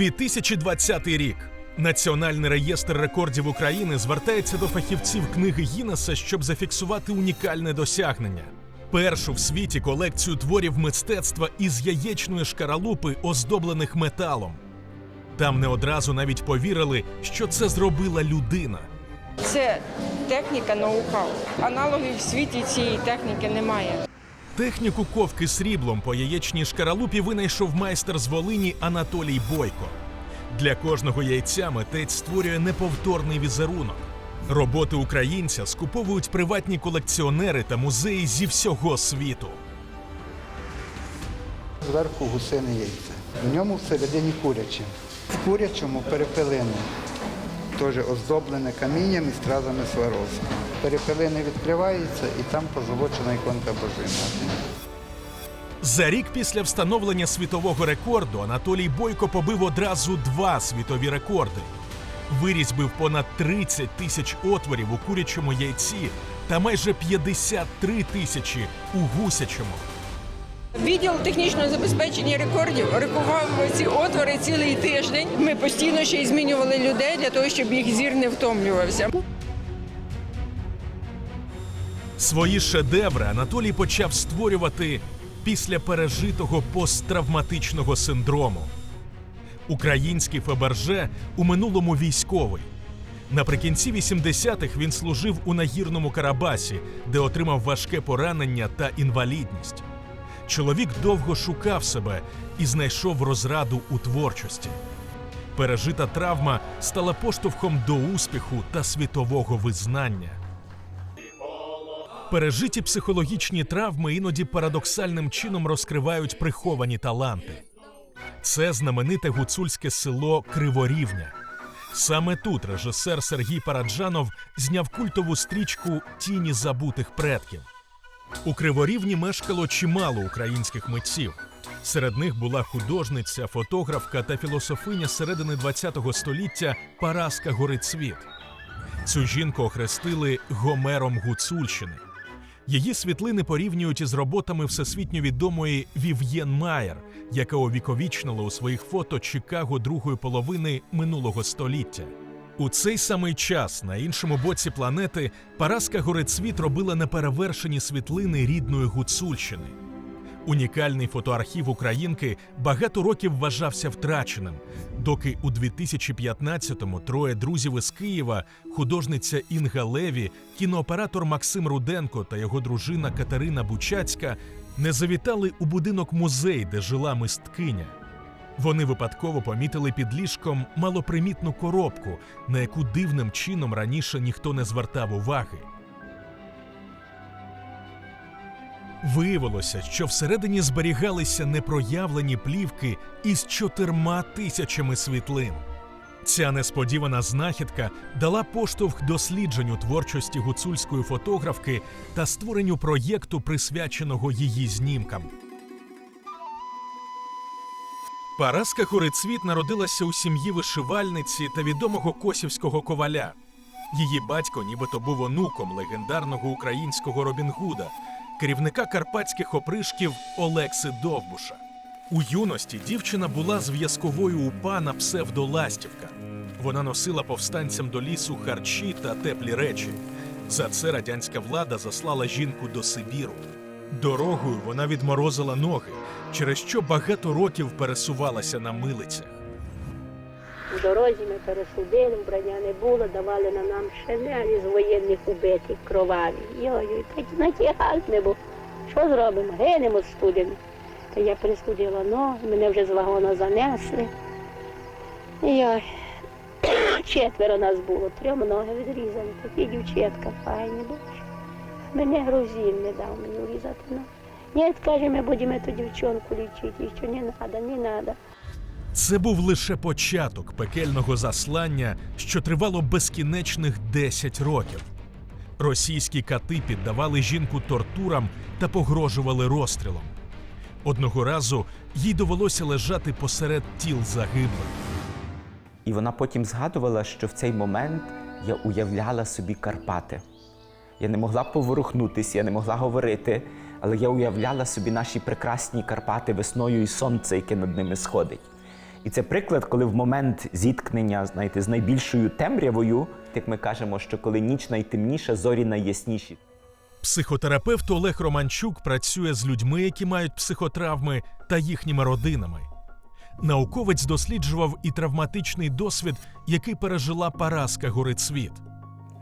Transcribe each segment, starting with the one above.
2020 рік. Національний реєстр рекордів України звертається до фахівців книги Гіннеса, щоб зафіксувати унікальне досягнення. Першу в світі колекцію творів мистецтва із яєчної шкаралупи, оздоблених металом. Там не одразу навіть повірили, що це зробила людина. Це техніка ноу-хау. Аналогів в світі цієї техніки немає. Техніку ковки сріблом по яєчній шкаралупі винайшов майстер з Волині Анатолій Бойко. Для кожного яйця митець створює неповторний візерунок. Роботи українця скуповують приватні колекціонери та музеї зі всього світу. Зверху гусине яйце. В ньому всередині куряче. В курячому перепелине. Теж оздоблене камінням і стразами сварозу. Перепелине відкривається і там позолочена іконка Божина. За рік після встановлення світового рекорду Анатолій Бойко побив одразу два світові рекорди. Вирізьбив понад 30 тисяч отворів у курячому яйці та майже 53 тисячі у гусячому. Відділ технічного забезпечення рекордів рахував ці отвори цілий тиждень. Ми постійно ще й змінювали людей для того, щоб їх зір не втомлювався. Свої шедеври Анатолій почав створювати після пережитого посттравматичного синдрому. Український Фаберже у минулому військовий. Наприкінці 80-х він служив у нагірному Карабасі, де отримав важке поранення та інвалідність. Чоловік довго шукав себе і знайшов розраду у творчості. Пережита травма стала поштовхом до успіху та світового визнання. Пережиті психологічні травми іноді парадоксальним чином розкривають приховані таланти. Це знамените гуцульське село Криворівня. Саме тут режисер Сергій Параджанов зняв культову стрічку Тіні забутих предків. У Криворівні мешкало чимало українських митців. Серед них була художниця, фотографка та філософиня середини ХХ століття Параска Горицвіт. Цю жінку охрестили Гомером Гуцульщини. Її світлини порівнюють із роботами всесвітньо відомої Вів'єн Майер, яка увіковічнила у своїх фото Чикаго другої половини минулого століття. У цей самий час на іншому боці планети Параска Горецвіт робила неперевершені світлини рідної Гуцульщини. Унікальний фотоархів Українки багато років вважався втраченим, доки у 2015-му троє друзів із Києва, художниця Інга Леві, кінооператор Максим Руденко та його дружина Катерина Бучацька не завітали у будинок музей, де жила мисткиня. Вони випадково помітили під ліжком малопримітну коробку, на яку дивним чином раніше ніхто не звертав уваги. Виявилося, що всередині зберігалися непроявлені плівки із чотирма тисячами світлин. Ця несподівана знахідка дала поштовх дослідженню творчості гуцульської фотографки та створенню проєкту, присвяченого її знімкам. Параска Хорицвіт народилася у сім'ї вишивальниці та відомого косівського коваля. Її батько нібито був онуком легендарного українського Робін Гуда, керівника карпатських опришків Олекси Довбуша. У юності дівчина була зв'язковою у пана псевдоластівка. Вона носила повстанцям до лісу харчі та теплі речі. За це радянська влада заслала жінку до Сибіру. Дорогою вона відморозила ноги, через що багато років пересувалася на милицях. Дорозі ми пересудили, вбрання не було, давали на нам шинелі з воєнних убитих, кроваві. Йой, так натягать не було. Що зробимо? Гинемо студені. То я пристудила ноги, мене вже з вагона занесли. Йой. Четверо нас було, трьом ноги відрізали. Такі дівчатка файні, боже. Мене грузин не дав мені урізати ноги. Ні, каже, ми будемо ту дівчонку лічити, що не треба, не треба. Це був лише початок пекельного заслання, що тривало безкінечних 10 років. Російські кати піддавали жінку тортурам та погрожували розстрілом. Одного разу їй довелося лежати посеред тіл загиблих. І вона потім згадувала, що в цей момент я уявляла собі Карпати. Я не могла поворухнутися, я не могла говорити, але я уявляла собі наші прекрасні Карпати весною і сонце, яке над ними сходить. І це приклад, коли в момент зіткнення, знаєте, з найбільшою темрявою, як ми кажемо, що коли ніч найтемніша, зорі найясніші. Психотерапевт Олег Романчук працює з людьми, які мають психотравми, та їхніми родинами. Науковець досліджував і травматичний досвід, який пережила Параска Горицвіт.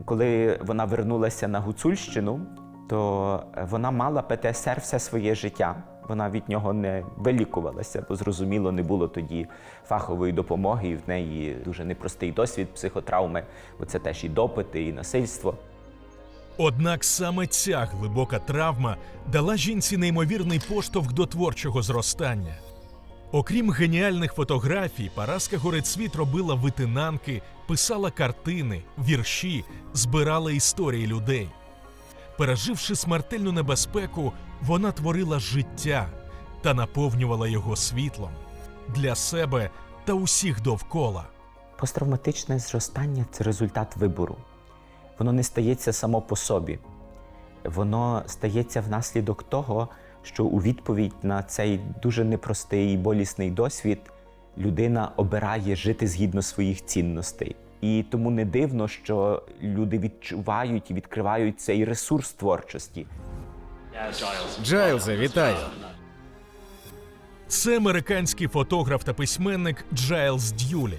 Коли вона вернулася на Гуцульщину, то вона мала ПТСР все своє життя. Вона від нього не вилікувалася, бо зрозуміло, не було тоді фахової допомоги, і в неї дуже непростий досвід психотравми, бо це теж і допити, і насильство. Однак саме ця глибока травма дала жінці неймовірний поштовх до творчого зростання. Окрім геніальних фотографій, Параска Горецвіт робила витинанки, писала картини, вірші, збирала історії людей. Переживши смертельну небезпеку, вона творила життя та наповнювала його світлом для себе та усіх довкола. Посттравматичне зростання це результат вибору. Воно не стається само по собі. Воно стається внаслідок того, що у відповідь на цей дуже непростий і болісний досвід людина обирає жити згідно своїх цінностей. І тому не дивно, що люди відчувають і відкривають цей ресурс творчості. Джайлзе, вітаю. Це американський фотограф та письменник Джайлз Д'юлі.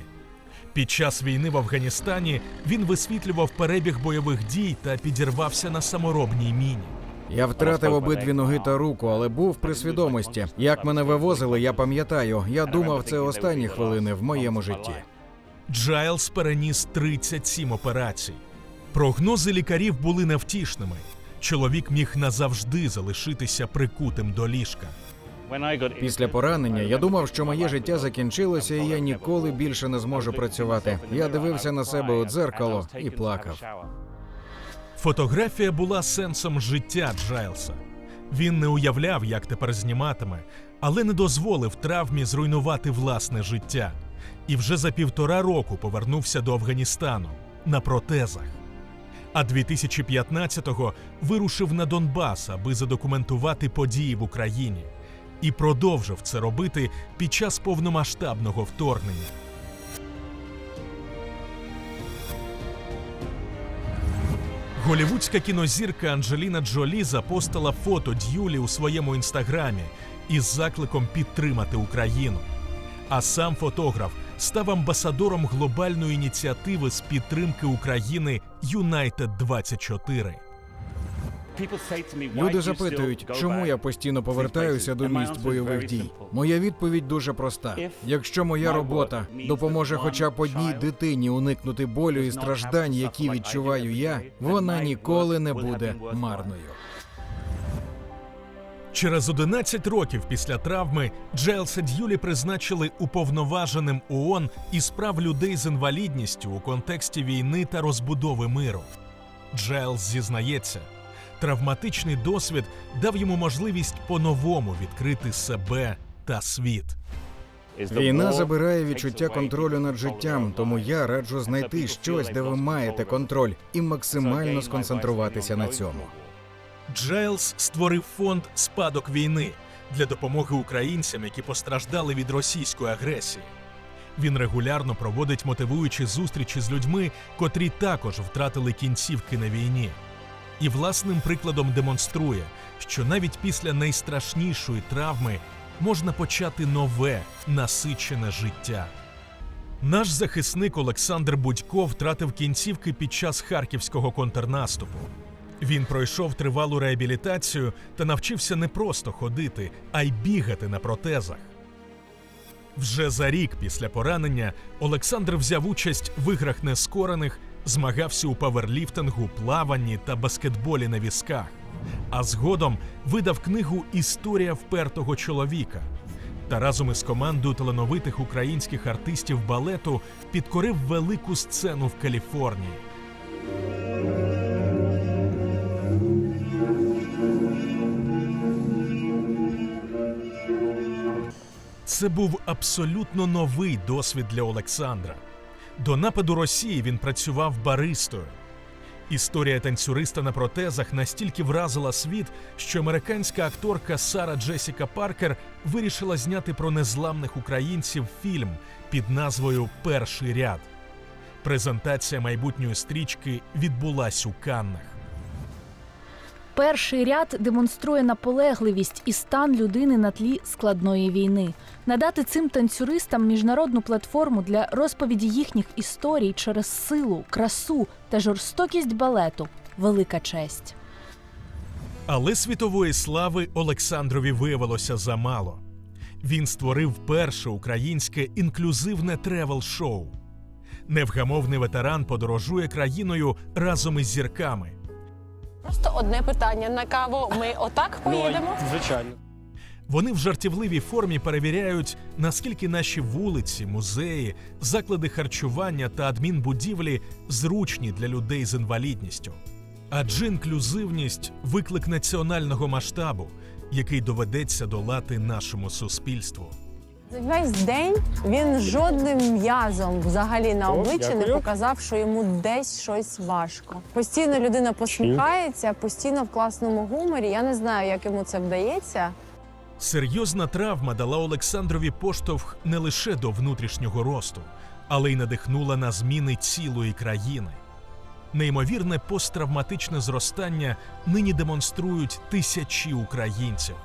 Під час війни в Афганістані він висвітлював перебіг бойових дій та підірвався на саморобній міні. Я втратив обидві ноги та руку, але був при свідомості. Як мене вивозили, я пам'ятаю. Я думав, це останні хвилини в моєму житті. Джайлз переніс 37 операцій. Прогнози лікарів були невтішними. Чоловік міг назавжди залишитися прикутим до ліжка. Після поранення я думав, що моє життя закінчилося, і я ніколи більше не зможу працювати. Я дивився на себе у дзеркало і плакав. Фотографія була сенсом життя Джайлса. Він не уявляв, як тепер зніматиме, але не дозволив травмі зруйнувати власне життя. І вже за півтора року повернувся до Афганістану на протезах. А 2015-го вирушив на Донбас, аби задокументувати події в Україні, і продовжив це робити під час повномасштабного вторгнення. Голівудська кінозірка Анджеліна Джолі запостила фото Д'юлі у своєму інстаграмі із закликом підтримати Україну. А сам фотограф став амбасадором глобальної ініціативи з підтримки України United 24 Люди запитують, чому я постійно повертаюся до місць бойових дій. Моя відповідь дуже проста: якщо моя робота допоможе хоча б одній дитині уникнути болю і страждань, які відчуваю я, вона ніколи не буде марною. Через 11 років після травми Джейлса Д'юлі призначили уповноваженим ООН із прав людей з інвалідністю у контексті війни та розбудови миру. Джейлс зізнається, травматичний досвід дав йому можливість по-новому відкрити себе та світ. Війна забирає відчуття контролю над життям, тому я раджу знайти щось, де ви маєте контроль, і максимально сконцентруватися на цьому. Джайлз створив фонд Спадок війни для допомоги українцям, які постраждали від російської агресії. Він регулярно проводить мотивуючі зустрічі з людьми, котрі також втратили кінцівки на війні. І власним прикладом демонструє, що навіть після найстрашнішої травми можна почати нове насичене життя. Наш захисник Олександр Будько втратив кінцівки під час харківського контрнаступу. Він пройшов тривалу реабілітацію та навчився не просто ходити, а й бігати на протезах. Вже за рік після поранення Олександр взяв участь в іграх нескорених, змагався у паверліфтингу, плаванні та баскетболі на візках. А згодом видав книгу Історія впертого чоловіка та разом із командою талановитих українських артистів балету підкорив велику сцену в Каліфорнії. Це був абсолютно новий досвід для Олександра. До нападу Росії він працював баристою. Історія танцюриста на протезах настільки вразила світ, що американська акторка Сара Джесіка Паркер вирішила зняти про незламних українців фільм під назвою Перший ряд. Презентація майбутньої стрічки відбулась у Каннах. Перший ряд демонструє наполегливість і стан людини на тлі складної війни. Надати цим танцюристам міжнародну платформу для розповіді їхніх історій через силу, красу та жорстокість балету велика честь. Але світової слави Олександрові виявилося замало. Він створив перше українське інклюзивне тревел-шоу. Невгамовний ветеран подорожує країною разом із зірками. Просто одне питання на каву. Ми отак поїдемо. Звичайно. Вони в жартівливій формі перевіряють, наскільки наші вулиці, музеї, заклади харчування та адмінбудівлі зручні для людей з інвалідністю. Адже інклюзивність виклик національного масштабу, який доведеться долати нашому суспільству. Весь день він жодним м'язом взагалі на обличчі не показав, що йому десь щось важко. Постійно людина посміхається, постійно в класному гуморі. Я не знаю, як йому це вдається. Серйозна травма дала Олександрові поштовх не лише до внутрішнього росту, але й надихнула на зміни цілої країни. Неймовірне посттравматичне зростання нині демонструють тисячі українців.